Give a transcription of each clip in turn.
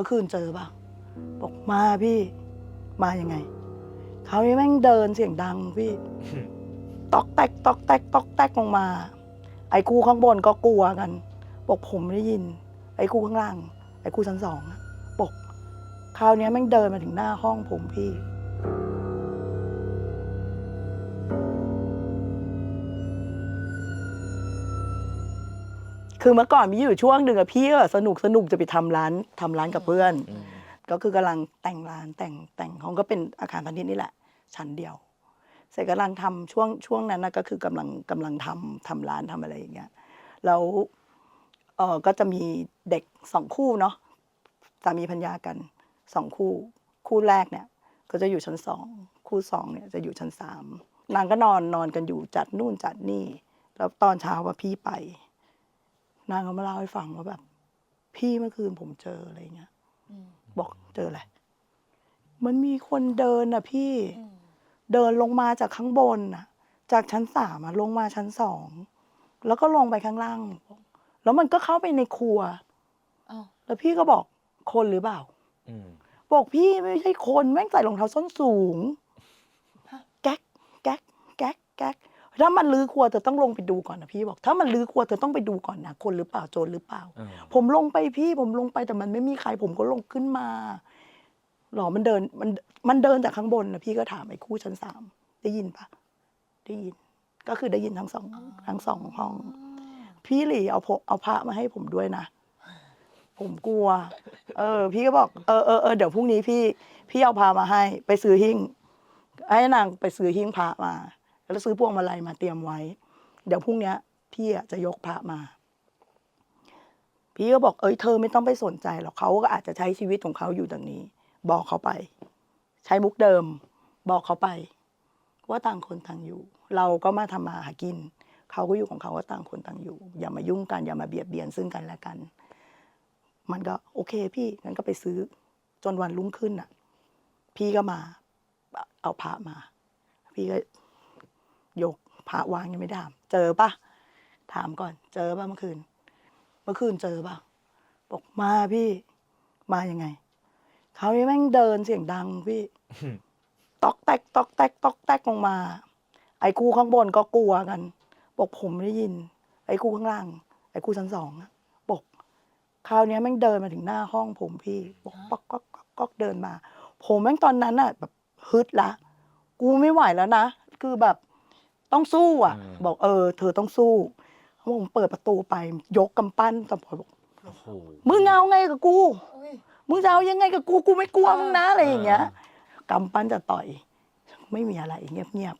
มื่อคืนเจอป่ะบอกมาพี่มายังไงคราวนี้แม่งเดินเสียงดังพี่ ตอกแตกตอกแตกตอกแตกลงมา ไอ้ครูข้างบนก็กลัวกัน บอกผมไม่ได้ยิน ไอ้ครูข้างล่าง ไอ้ครูชั้นสองอะบอกคราวนี้แม่งเดินมาถึงหน้าห้องผมพี่ คือเมื่อก่อนมีอยู่ช่วงหนึ่งอะพี่ก็สนุกสนุกจะไปทำร้านทำร้านกับเพื่อนอืมก็คือกำลังแต่งร้านแต่งแต่งห้องก็เป็นอาคารพาณิชย์นี่แหละ ชั้นเดียวเสร็จกำลังทำช่วงช่วงนั้นนะก็คือกำลังกำลังทำทำร้านทำอะไรอย่างเงี้ยแล้วเออก็จะมีเด็กสองคู่เนาะสามีพัญญากันสองคู่ คู่แรกเนี่ย ก็จะอยู่ชั้นสองคู่สองเนี่ยจะอยู่ชั้นสามนางก็นอนนอนกันอยู่จัดนู่นจัดนี่ แล้วตอนเช้าว่าพี่ไป นางก็มาเล่าให้ฟังว่าแบบ พี่เมื่อคืนผมเจออะไรเงี้ยบอกเจออะไรมันมีคนเดินอะพี่เดินลงมาจากข้างบนน่ะ จากชั้นสามอะลงมาชั้นสองแล้วก็ลงไปข้างล่าง แล้วมันก็เข้าไปในครัวอ้าวแล้วพี่ก็บอกคนหรือเปล่าอืมบอกพี่ไม่ใช่คนแม่งใส่รองเท้าส้นสูง แก๊กแก๊กแก๊กแก๊ก ถ้ามันลื้อครัวเธอต้องลงไปดูก่อนนะพี่บอก ถ้ามันลื้อครัวเธอต้องไปดูก่อนนะคนหรือเปล่าโจรหรือเปล่า อืม ผมลงไปพี่ผมลงไปแต่มันไม่มีใครผมก็ลงขึ้นมาหรอมันเดินมันมันเดินจากข้างบนนะพี่ก็ถามไอ้คู่ชั้นสามได้ยินปะได้ยิน ก็คือได้ยินทั้งสองทั้งสองห้อง พี่หลีเอาพกเอาพระมาให้ผมด้วยนะ ผมกลัว เออ พี่ก็บอกเออเออเออเดี๋ยวพรุ่งนี้พี่ พี่เอาพามาให้ ไปซื้อหิ้งให้นางไปซื้อหิ้งพระมา แล้วซื้อพวงมาลัยมาเตรียมไว้ เดี๋ยวพรุ่งนี้พี่จะยกพระมา พี่ก็บอกเอ้ยเธอไม่ต้องไปสนใจหรอกเขาก็อาจจะใช้ชีวิตของเขาอยู่ดังนี้ บอกเขาไป ใช้มุกเดิม บอกเขาไป ว่าต่างคนต่างอยู่ เราก็มาทำมาหากิน เขาก็อยู่ของเขาว่าต่างคนต่างอยู่ อย่ามายุ่งกันอย่ามาเบียดเบียนซึ่งกันและกัน มันก็โอเค พี่งั้นก็ไปซื้อจนวันรุ่งขึ้นอะ พี่ก็มาเอาพระมา พี่ก็ ยกพระวางยังไม่ถาม เจอปะถามก่อน เจอปะเมื่อคืน เมื่อคืนเจอปะบอกมาพี่มายังไงคราวนี้แม่งเดินเสียงดังพี่ตอกแตกตอกแตกตอกแตกลงมา ไอ้ครูข้างบนก็กลัวกัน บอกผมไม่ได้ยิน ไอ้ครูข้างล่าง ไอ้ครูชั้นสองอะบอกคราวนี้แม่งเดินมาถึงหน้าห้องผมพี่บอกป๊อกก๊อกก๊อกก๊อกเดินมา ผมแม่งตอนนั้นอะแบบฮึดละ กูไม่ไหวแล้วนะ คือแบบ ต้องสู้อะอืมบอกเออ เธอต้องสู้ผมเปิดประตูไป ยกกำปั้นตะปอยบอกโอ้โหมึงเอาไงกับกูอุ้ยมึงจะเอายังไงกับกูกูไม่กลัวเออมึงนะอะไรอย่างเงี้ยกำปั้นจะต่อย ไม่มีอะไรเงียบ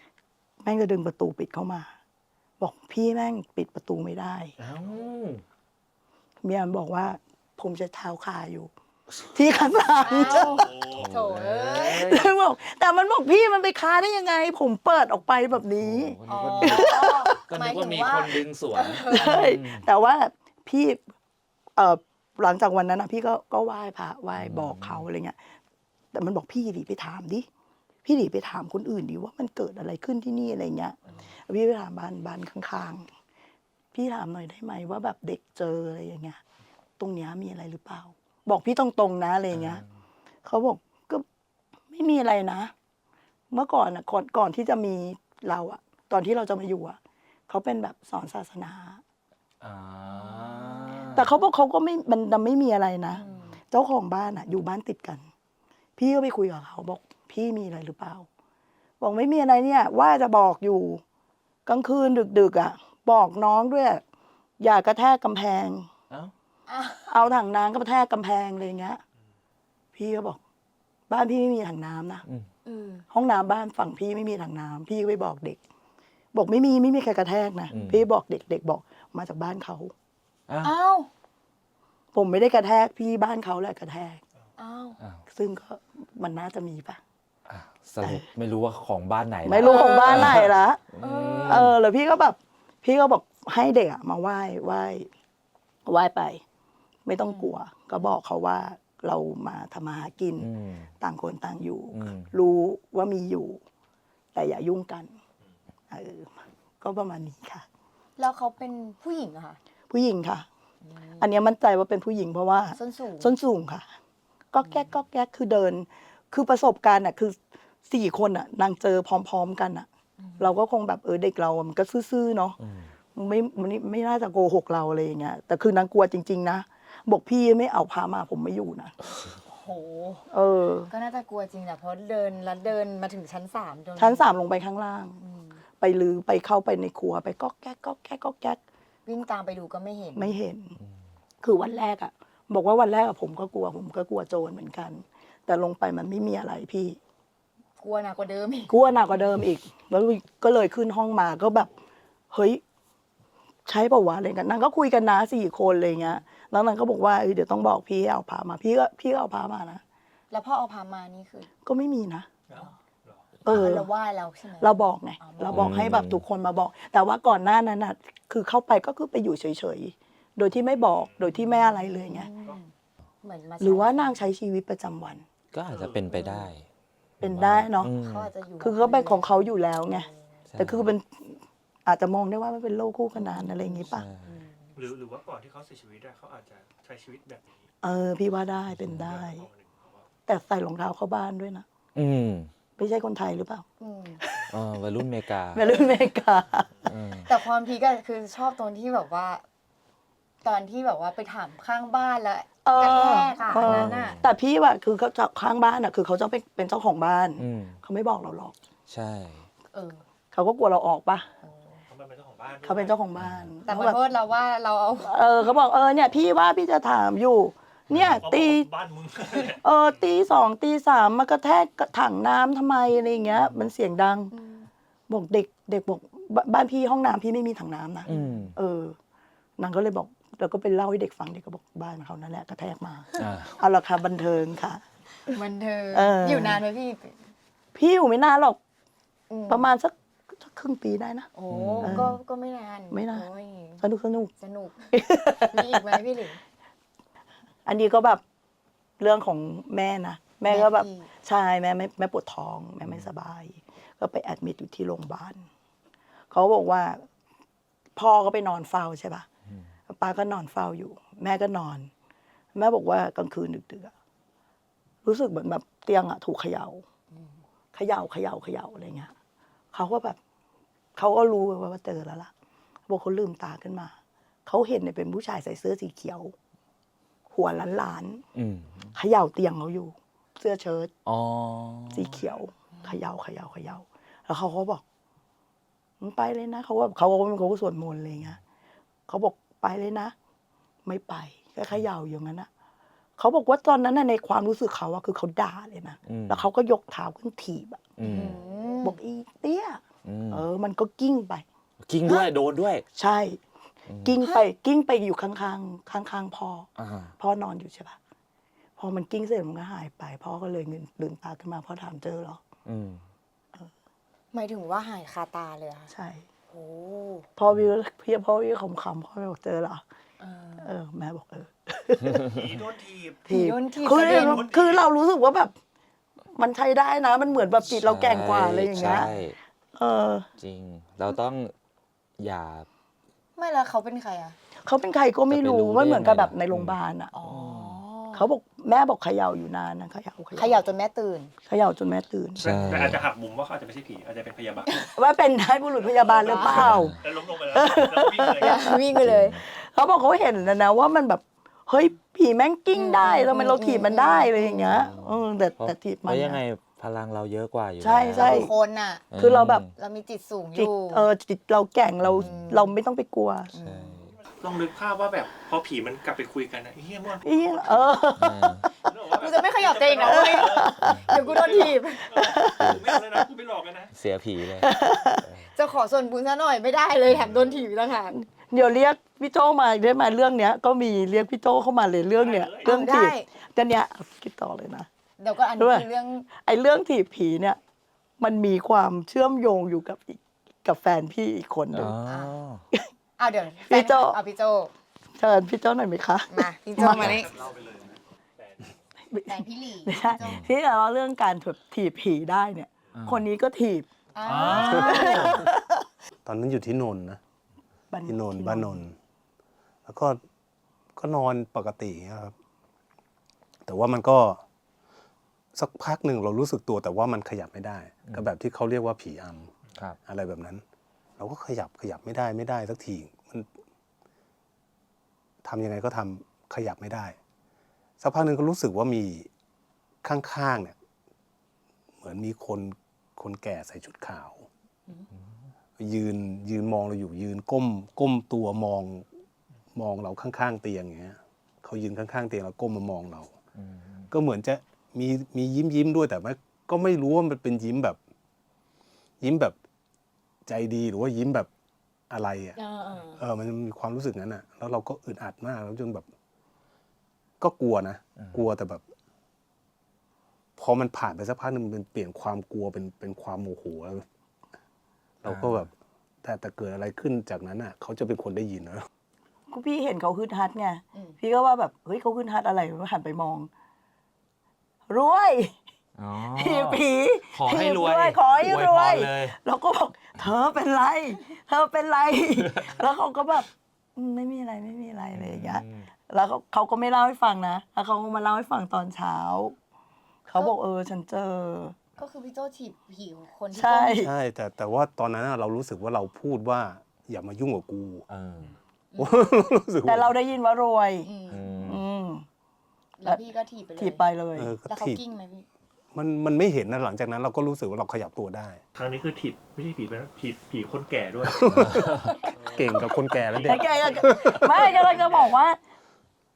ๆแม่งจะดึงประตูปิดเข้ามา บอกพี่แม่งปิดประตูไม่ได้เอ้าเมียมันบอกว่าผมจะเท้าคาอยู่ ที่ข้างหลังเอ้าโถเอ้ยแล้วบอกแต่มันบอกพี่มันไปคาได้ยังไง ผมเปิดออกไปแบบนี้โอ้อ๋อโหก็หนึมายกถึว่างมีว่าคนดึงสวนใช่แต่ว่าพี่เออหลังจากวันนั้นนะพี่ก็ก็ไหว้พระไหว้บอกเขาอะไรเงี้ย แต่มันบอกพี่หลีไปถามดิพี่หลีไปถามคนอื่นดิว่ามันเกิดอะไรขึ้นที่นี่อะไรเงี้ยพี่ไปถามบ้านบ้านข้างๆ พี่ถามหน่อยได้ไหมว่าแบบเด็กเจออะไรอย่างเงี้ย ตรงเนี้ยมีอะไรหรือเปล่า บอกพี่ตรงๆนะอะไรเงี้ยเขาบอกก็ไม่มีอะไรนะ เมื่อก่อนอะก่อนก่อนที่จะมีเราอะ ตอนที่เราจะมาอยู่อะเขาเป็นแบบสอนศาสนา อ่าแต่เขาบอกเขาก็ไม่มันมันไม่มีอะไรนะอืมเจ้าของบ้านอะ อยู่บ้านติดกัน พี่ก็ไปคุยกับเขาบอกพี่มีอะไรหรือเปล่า บอกไม่มีอะไรเนี่ย ว่าจะบอกอยู่กลางคืนดึกๆอะ บอกน้องด้วย อย่ากระแทกกำแพง เอ้าอะ เอาถังน้ำก็กระแทกกำแพงเลยอย่างเงี้ย พี่ก็บอก บ้านพี่ไม่มีถังน้ำนะอืมอืมห้องน้ำบ้านฝั่งพี่ไม่มีถังน้ำพี่ก็ไปบอกเด็ก บอกไม่มีไม่มีใครกระแทกนะอืม พี่บอกเด็กเด็กบอกมาจากบ้านเขา อ้าวอ้าวผมไม่ได้กระแทกพี่บ้านเขาแหละกระแทก อ้าวอ้าวซึ่งก็มันน่าจะมีปะอ้าวสรุปไม่รู้ว่าของบ้านไหนละไม่รู้ของบ้านไหนละ เออ เออแล้วพี่ก็แบบ พี่ก็บอกให้เด็กอะมาไหว้ไหว้ไหว้ไป ไม่ต้องกลัว ก็บอกเขาว่าเรามาทำมาหากิน อืม ต่างคนต่างอยู่ อืม รู้ว่ามีอยู่ แต่อย่ายุ่งกันเออก็ประมาณนี้ค่ะ แล้วเขาเป็นผู้หญิงเหรอะค่ะผู้หญิงค่ะ อันเนี้ยมั่นใจว่าเป็นผู้หญิงเพราะว่า ส้นสูง ส้นสูงค่ะ ก็แก๊กก็แก๊กคือเดิน คือประสบการณ์อะคือสี่คนอะนางเจอพร้อมๆกันอะเราก็คงแบบเออเด็กเราอะมันก็ซื่อๆเนาะอืมมันไม่มันไม่ไม่น่าจะโกหกเราอะไรอย่างเงี้ยแต่คือนางกลัวจริง ๆ นะ บอกพี่ไม่เอาพามาผมไม่อยู่นะโห เออ ก็น่าจะกลัวจริงแหละเพราะเดินแล้วเดินมาถึงชั้นสามจนชั้นสามลงไปข้างล่าง อืมไปลือไปเข้าไปในครัวไปก็แก๊กก็แก๊กก็แก๊กวิ่งตามไปดูก็ไม่เห็น ไม่เห็น คือวันแรกอะบอกว่าวันแรกอะผมก็กลัว ผมก็กลัวโจรเหมือนกัน แต่ลงไปมันไม่มีอะไรพี่ กลัวหนักกว่าเดิมอีกกลัวหนักกว่าเดิมอีก แล้วก็เลยขึ้นห้องมาก็แบบ เฮ้ย ใช่ป่าวะอะไรกันนางก็คุยกันนะสี่คนอะไรเงี้ย แล้วนางก็บอกว่าเอ้ยเดี๋ยวต้องบอกพี่ให้เอาพามา พี่ก็พี่ก็เอาพามานะ แล้วพ่อเอาพามานี่คือก็ไม่มีนะ เออ เราไหว้เราใช่ไหม เราบอกไง อ๋อเราบอกให้แบบทุกคนมาบอก แต่ว่าก่อนหน้านั้นน่ะ คือเข้าไปก็คือไปอยู่เฉยๆ โดยที่ไม่บอก โดยที่ไม่อะไรเลยไง อืมเหมือนมาหรือว่านางใช้ชีวิตประจำวัน ก็อาจจะเป็นไปได้เป็นได้เนาะอืมเขาอาจจะอยู่คือเขาเป็นของเขาอยู่แล้วไงใช่แต่คือเป็นอาจจะมองได้ว่ามันเป็นโลกคู่ขนานอะไรอย่างงี้ป่ะ ใช่อืม หรือหรือว่าก่อนที่เขาเสียชีวิตอะเขาอาจจะใช้ชีวิตแบบนี้เออ พี่ว่าได้เป็นได้ แต่ใส่รองเท้าเข้าบ้านด้วยนะอืมไม่ใช่คนไทยหรือเปล่าอืมเออวัยรุ่นอเมริกาไม่รู้อเมริกา อืมแต่ความพีก็คือชอบตรงที่แบบว่า ตอนที่แบบว่าไปถามข้างบ้านแล้วเอกระอแทกอะอันนั้นอะแต่พี่ว่าคือเขาจะข้างบ้านอะคือเขาจะเป็นเป็นเจ้าของบ้านอืมเขาไม่บอกเราหรอกใช่ เออ เขาก็กลัวเราออกปะ บ้านด้วยเขาเป็นเจ้าของบ้านแต่ขเขาอแบบโทษเราว่าเราเอาเออเขาบอกเออเนี่ยพี่ว่าพี่จะถามอยู่ เนี่ยเขาบอกตีว่าบ้านมึง เออตีสองตีสามมากระแทกกระถังน้ำทำไมอะไรอย่างเงี้ย มันเสียงดัง บอกเด็กเด็กบอกบบ้านพี่ห้องน้ำพี่ไม่มีถังน้ำนะอืมเออนางก็เลยบอกเราก็ไปเล่าให้เด็กฟังเด็กก็บอกบ้านเขานั่นแหละกระแทกมา อ่าเอาละค่ะบันเทิงค่ะ มันเธอเอออ อยู่นานไหมพี่พี่อยู่ไม่นานหรอก อืประมาณสักสัก ครึ่งปีได้นะ โอ้เออก็ก็ไม่นานไม่นาน โอ้ยสนุกสนุก สนุก มีอีกไหมพี่หลิงอันนี้ก็แบบเรื่องของแม่นะ แม่ก็แบบแม่พี่ใช่แม่ไม่แม่ปวดท้อง แม่ไม่สบาย ก็ไปแอดมิดอยู่ที่โรงพยาบาลเขาบอกว่า พ่อก็ไปนอนเฝ้าใช่ปะป้าก็นอนเฝ้าอยู่ แม่ก็นอน แม่บอกว่ากลางคืนดึกๆอะรู้สึกเหมือนแบบเตียงอะถูกเขยา่าเขย่าเขย่าเขย่าอะไรเงี้ยเขาก็แบบ เขาก็รู้ว่าว่าเจอแล้วล่ะบอกเขาลืมตาขึ้นมา เขาเห็นเนี่ยเป็นผู้ชายใส่เสื้อสีเขียว หัวล้านๆอืมเขย่าเตียงเขาอยู่ เสื้อเชิ้ตอ๋อสีเขียวเขย่าเขย่าเขย่าแล้วเขาก็บอกมึงไปเลยนะเขาว่าเขาก็เขาก็สวดมนต์อะไรเงี้ยเขาบอกไปเลยนะ ไม่ไปก็เขย่าอย่างนั้นนะเขาบอกว่าตอนนั้นน่ะในความรู้สึกเขาอะคือเขาด่าเลยนะอืมแล้วเขาก็ยกเท้าขึ้นถีบอะอืมมบอกอีเตี้ยอืม เออ มันก็กิ้งไป กิ้งด้วยโดนด้วย ใช่ กิ้งไปกิ้งไปอยู่ข้างๆข้างๆพ่ออ่าพ่อนอนอยู่ใช่ปะพอมันกิ้งเสร็จมันก็หายไปพ่อก็เลยเงินลืมตาขึ้นมาพ่อถามเจอเหรออืมหมายถึงว่าหายคาตาเลยเหรอค่ะใช่ โอ้พ่อวิวพี่พ่อวิวขำๆพ่อบอกเจอเหรอเออ เออแม่บอกเออผีโดนทีบ ผีโดนถีบคือกระเด็น คือเรารู้สึกว่าแบบ มันใช้ได้นะ มันเหมือนแบบจิตเราแกร่งกว่าอะไรอย่างเงี้ย ใช่ เออ จริง เราต้องอย่า ไม่แล้วเขาเป็นใครอะ เขาเป็นใครก็ไม่รู้จะไปรู้มันเหมือนกับได้แบยังไงบในโรงพยาบาลอะอ๋อเขาบอกแม่บอกเขย่าอยู่นานนะเขย่าเขย่าจนแม่ตื่น เขย่าจนแม่ตื่น ใช่ แต่อาจจะหักมุมว่าเขาอาจจะไม่ใช่ผีอาจจะเป็นพยาบาลว่าเป็นนายบุรุษพยาบาลหรือเปล่า แล้วล้มลงไปแล้วแล้ววิ่งเลยวิ่งไปเลย เขาบอกเขาเห็นนะนะว่ามันแบบ เฮ้ยผีแม่งกิ้งได้อืมทำไมเราถีบมันได้อะไรอย่างเงี้ยเออแต่เพราะแต่ถีบเพมันราะนะยังไง พลังเราเยอะกว่าอยู่ใช่แล้วใช่คือคนอะคือเราแบบ เรามีจิตสูงอจิตยู่ เออจิตเราแกร่งเราอืม เราไม่ต้องไปกลัวใช่ลองนึกภาพว่าแบบพอผีมันกลับไปคุยกันนะเฮียม่วนเอี้ยเอออ่ากูจะไม่ขยับตัวเองนะเว้ยเดี๋ยวกูโดนถีบ กูไม่เอาเลยนะกูไม่หลอกกันนะ เสียผีเลย จะขอส่วนบุญซะหน่อยไม่ได้เลยแถมโดนถีบอีกต่างหาก เดี๋ยวเรียกพี่โจมาได้ไหมเรื่องเนี้ย ก็มีเรียกพี่โจเข้ามาเลยเรื่องเนี้ยได้เลยเรื่องถีบได้แต่เนี้ยคิดต่อเลยนะ เดี๋ยวก็อันนี้ด้วยคือเรื่องไอ้เรื่องถีบผีเนี่ย มันมีความเชื่อมโยงอยู่กับอีกกับแฟนพี่อีกคนหนึ่อ๋งออ้าวเดี๋ยวพี่โจ้ เอาพี่โจเชิญพี่โจหน่อยไหมคะ มาพี่โจมานี่เล่าไปเลยนะแต่แต่พี่หลีไม่ใช่ที่เราเรื่องการแบบถีบผีได้เนี่ย อ่า คนนี้ก็ถีบอ่าตอนนั้นอยู่ที่นนท์นะบ้านที่นนท์บ้านนนท์แล้วก็ก็นอนปกติครับ แต่ว่ามันก็ สักพักหนึ่งเรารู้สึกตัวแต่ว่ามันขยับไม่ได้ ก็แบบที่เขาเรียกว่าผีอำครับอะไรแบบนั้น เราก็ขยับขยับไม่ได้ไม่ได้สักทีมันทำยังไงก็ทำขยับไม่ได้ สักพักหนึ่งก็รู้สึกว่ามีข้างๆเนี่ย เหมือนมีคนคนแก่ใส่ชุดขาว ยืนยืนมองเราอยู่ยืนก้ม ก้มตัวมองมองเราข้างๆเตียงอย่างเงี้ยเขายืนข้างๆเตียงแล้วก้มมามองเราอืมก็เหมือนจะ มีมียิ้มยิ้มด้วยแต่ไม่ก็ไม่รู้ว่ามันเป็นยิ้มแบบ ยิ้มแบบใจดีหรือว่ายิ้มแบบอะไรอะเออเออเออมันมีความรู้สึกนั้นอะ แล้วเราก็อึดอัดมากแล้วจนแบบ ก็กลัวนะกลัวแต่แบบ พอมันผ่านไปสักพักหนึ่งมันเปลี่ยนความกลัวเป็นเป็นความโมโหแล้วเราก็แบบ แต่แต่เกิดอะไรขึ้นจากนั้นอะ เขาจะเป็นคนได้ยินนะก็พี่เห็นเขาฮึดฮัดไงอืมพี่ก็ว่าแบบเฮ้ยเขาฮึดฮัดอะไรก็หันไปมอง รวยอ๋อผีผีขอให้รวยขอให้อวยรพวยรเลยเราก็บอกเธอเป็นไร เธอเป็นไร แล้วเขาก็แบบอืมไม่มีอะไรไม่มีอะไรอะไรอย่างเงี้ยอืมแล้วเขาเขาก็ไม่เล่าให้ฟังนะแล้วเขาก็มาเล่าให้ฟังตอนเช้า เขาบอกเออฉันเจอ ก็คือพี่โจถีบผีของคนที่ใช่ก้มใช่แต่แต่ว่าตอนนั้นอะเรารู้สึกว่าเราพูดว่าอย่ามายุ่งกับกูเออรู้สึกว่แต่เราได้ยินว่ารวยอืมอืมอืม แล้วพี่ก็ถีบไปเลยถีบไปเลย เออก็แล้วเขาถีบกิ้งไหมพี่ มันมันไม่เห็นนะหลังจากนั้นเราก็รู้สึกว่าเราขยับตัวได้ ครั้งนี้คือถีบไม่ใช่ผีเป็นถีบผีคนแก่ด้วย เก่งกับคนแก่และเด็แต่กแกก็ไม่กำลังจะบอกว่า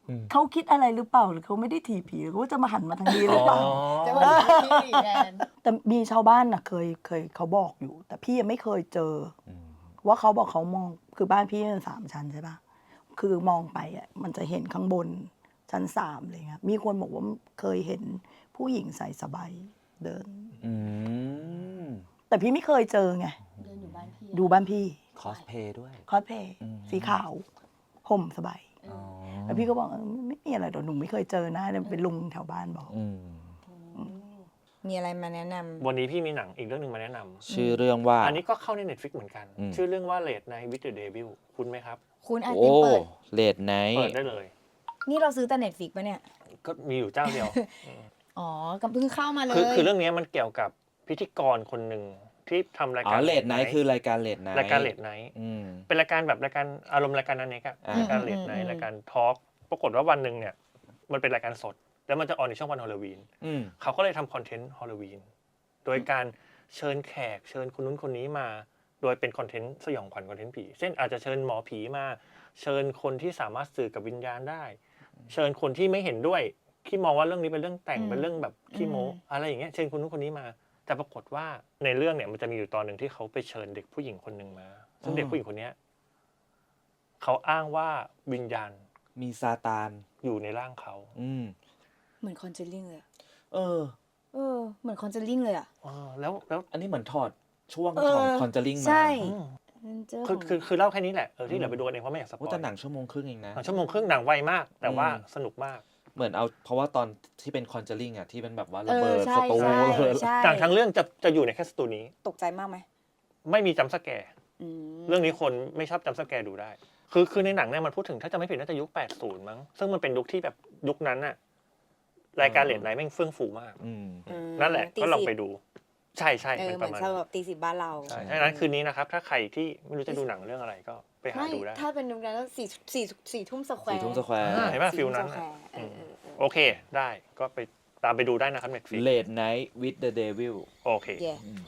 อืม เขาคิดอะไรหรือเปล่าหรือเขาไม่ได้ถีบผีหรือเขาจะมาหันมาทางนี้หรือเปล่าจะมาถีบพี่แทนแต่มีชาวบ้านน่ะเคยเคยเขาบอกอยู่ แต่พี่ยังไม่เคยเจออืมว่าเขาบอกเขามองคือบ้านพี่มันสามชั้นใช่ปะคือมองไปอะมันจะเห็นข้างบน ชั้นสามเลยครับมีคนบอกว่าเคยเห็นผู้หญิงใส่สบายเดิน อืมแต่พี่ไม่เคยเจอไง เดินอยู่บ้านพี่ดูบ้านพี่คอสเพย์ด้วย คอสเพย์อืม สีขาวห่มสบายอ๋อแล้วพี่ก็บอกเออไม่มีอะไรหรอกหนูไม่เคยเจอนะเป็นลุงแถวบ้านบอก อืมมีอะไรมาแนะนำ วันนี้พี่มีหนังอีกเรื่องหนึ่งมาแนะนำชื่อเรื่องว่า อันนี้ก็เข้าใน Netflix เหมือนกัน อืม ชื่อเรื่องว่า Late Night with the Devil คุณไหมครับ คุณอาจโอ้จะเปิดเลดไนท์เปิดได้เลย นี่เราซื้อแต่เน็ตฟิกปะเนี่ย ก็มีอยู่เจ้าเดียว อ๋อก็เพิ่งเข้ามาเลยคือคือเรื่องนี้มันเกี่ยวกับพิธีกรคนหนึ่งที่ทำรายอ๋การอเลดไนท์คือรายการเลดไนท์รายการ Late Night อืม เป็นรายการแบบรายการอารมณ์รายการนั้นเองอะอ่ารายการเลดไนท์รายการทอล์กปรากฏว่าวันหนึ่งเนี่ย มันเป็นรายการสด แล้วมันจะออนในช่วงวันฮอลโลวีน อืม เขาก็เลยทำคอนเทนต์ฮอลโลวีน โดยการเชิญแขกเชิญคนนู้นคนนี้มา โดยเป็นคอนเทนต์สยองขวัญคอนเทนต์ผี เช่นอาจจะเชิญหมอผีมา เชิญคนที่สามารถสื่อกับวิญญาณได้ เชิญคนที่ไม่เห็นด้วยที่มองว่าเรื่องนี้เป็นเรื่องแต่งอืมเป็นเรื่องแบบขี้โม้อืมอะไรอย่างเงี้ยเชิญคนนู้นคนนี้มา แต่ปรากฏว่าในเรื่องเนี่ยมันจะมีอยู่ตอนหนึ่งที่เขาไปเชิญเด็กผู้หญิงคนหนึ่งมาซึ่งเด็กผู้หญิงคนเนี้ยเขาอ้างว่าวิญญาณมีซาตาน อยู่ในร่างเขาอืม เหมือนคอนเจลลิ่งเลยอะเออ เออ เหมือนคอนเจลลิ่งเลยอะเออแล้วแล้ว อันนี้เหมือนถอดช่วงเออ ของคอนเจอริงมา ใช่ อืมเจอ คือของคือคือเล่าแค่นี้แหละเออที่เหลือไปดูกันเองเพราะไม่อยากสปโอ้อยแต่หนังชั่วโมงครึ่งเองนะหนังชั่วโมงครึ่งหนังไวมาก แต่ว่าอืมสนุกมากเหมือนเอาเพราะว่าตอนที่เป็นคอนเจอริงอะที่เป็นแบบว่าเอระอเบิดใช่สตูใช่ระเบิดใช่หนังทั้งเรื่องจะจะอยู่ในแค่สตูนี้ ตกใจมากไหมไม่มีจัมป์สแกร์อืมเรื่องนี้คนไม่ชอบจัมป์สแกร์ดูได้ คือคือในหนังเนี่ยมันพูดถึงถ้าจะไม่ผิดน่าจะยุค 80 มั้ง ซึ่งมันเป็นยุคที่แบบยุคนั้นน่ะรายการเลดไนท์แม่งเฟื่องฟูมากอืมอืมนั่นแหละตีก็ลองสิบไปดู ใช่ใช่เออเป็นเหปมือระนมาณชาวแบบตีสิบบ้านเรา ใช่ดังนั้นคืนนี้นะครับ ถ้าใครที่ไม่รู้จะดูหนังเรื่องอะไรก็ไปหาไม่ดูได้ถ้าเป็นนุกนั้นก็สี่สี่สี่ทุ่มสแควร์สี่ทุ่มสแควร์อ่าเห็นป่ะฟิลนั้นสี่น่ะทุ่มสแควร์เออเออเออโอเคได้ก็ไปตามไปดูได้นะครับ Netflix เลดไนท์ with the devil โอเค เย่อืม